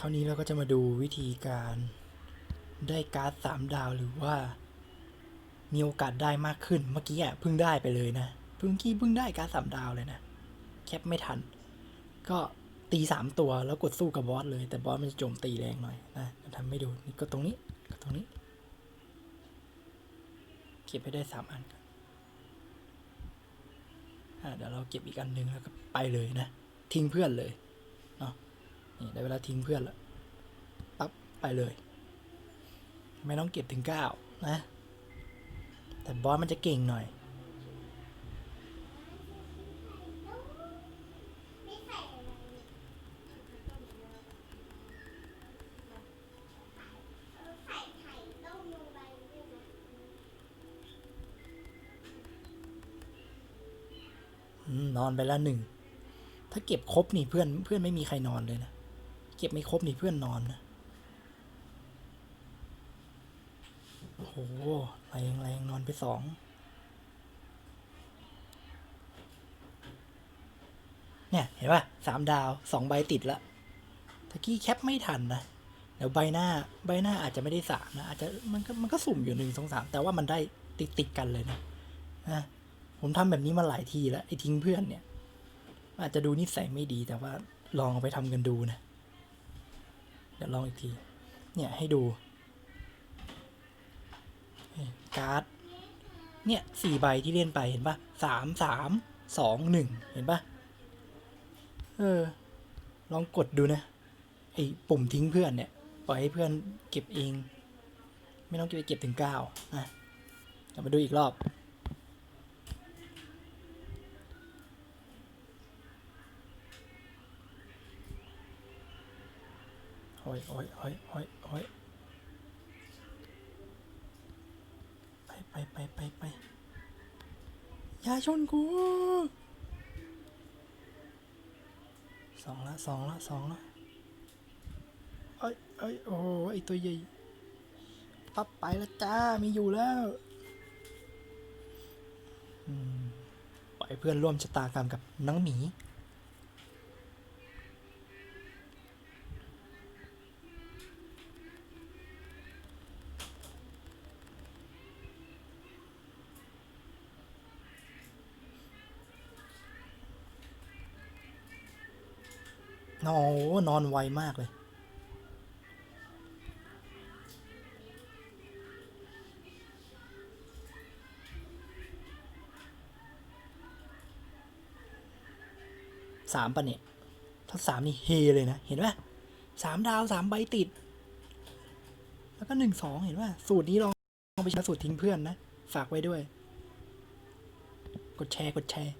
คราวนี้เราก็จะมาดูวิธีการได้การ์ดสามดาวหรือว่า มีโอกาสได้มากขึ้นเมื่อกี้อะเพิ่งได้ไปเลยนะเพิ่งกี้เพิ่งได้การ์ดสามดาวเลยนะ แคปไม่ทัน ก็ตีสามตัวแล้วกดสู้กับบอสเลย แต่บอสมันจะโจมตีแรงหน่อยนะทำให้ดูนี่ก็ตรงนี้ก็ตรงนี้ เก็บให้ได้สามอันอะเดี๋ยวเราเก็บอีกอันหนึ่งแล้วก็ไปเลยนะ ทิ้งเพื่อนเลย นี่ได้เวลาทิ้งเพื่อนแล้วปั๊บไปเลย ไม่ต้องเก็บถึงเก้านะ แต่บอสมันจะเก่งหน่อยนอนไปแล้วหนึ่ง ถ้าเก็บครบนี่เพื่อนเพื่อนไม่มีใครนอนเลยนะ เก็บไม่ครบนี่เพื่อนนอนนะโอ้โหแรงแรงนอนไปสองเนี่ย เห็นป่ะสามดาวสองใบติดละตะกี้แคปไม่ทันนะเดี๋ยวใบหน้าใบหน้าอาจจะไม่ได้สามนะอาจจะมันก็มันก็สุ่มอยู่หนึ่งสองสามแต่ว่ามันได้ติดติดกันเลยนะนะผมทำแบบนี้มาหลายทีแล้วไอ้ทิ้งเพื่อนเนี่ย อาจจะดูนิสัยไม่ดีแต่ว่าลองเอาไปทำกันดูนะ เดี๋ยวลองอีกที เนี่ยให้ดูการ์ด เนี่ยสี่ใบที่เล่นไปเห็นปะสามสามสองหนึ่งเห็นปะเออ ลองกดดูนะไอ้ปุ่มทิ้งเพื่อนเนี่ยปล่อยให้เพื่อนเก็บเอง ไม่ต้องเก็บไปเก็บถึงเก้านะเดี๋ยวมาดูอีกรอบ โอ้ยโอ้ยโอ้ยโอ้ยโอ้ยไปไปไปไปไปอย่าชนกูสองละสองละสองละเอ้ยเอ้ยโอ้ยไอตัวใหญ่ปั๊บไปแล้วจ้ามีอยู่แล้วปล่อยเพื่อนร่วมชะตากรรมกับน้องหมี โอ้โหนอนไวมากเลย สามปะเนี่ย ถ้าสามนี่เฮเลยนะ เห็นไหมสามดาวสามใบติด แล้วก็หนึ่งสองเห็นว่าสูตรนี้ลองลองไปใช้สูตรทิ้งเพื่อนนะ ฝากไว้ด้วย กดแชร์ กดแชร์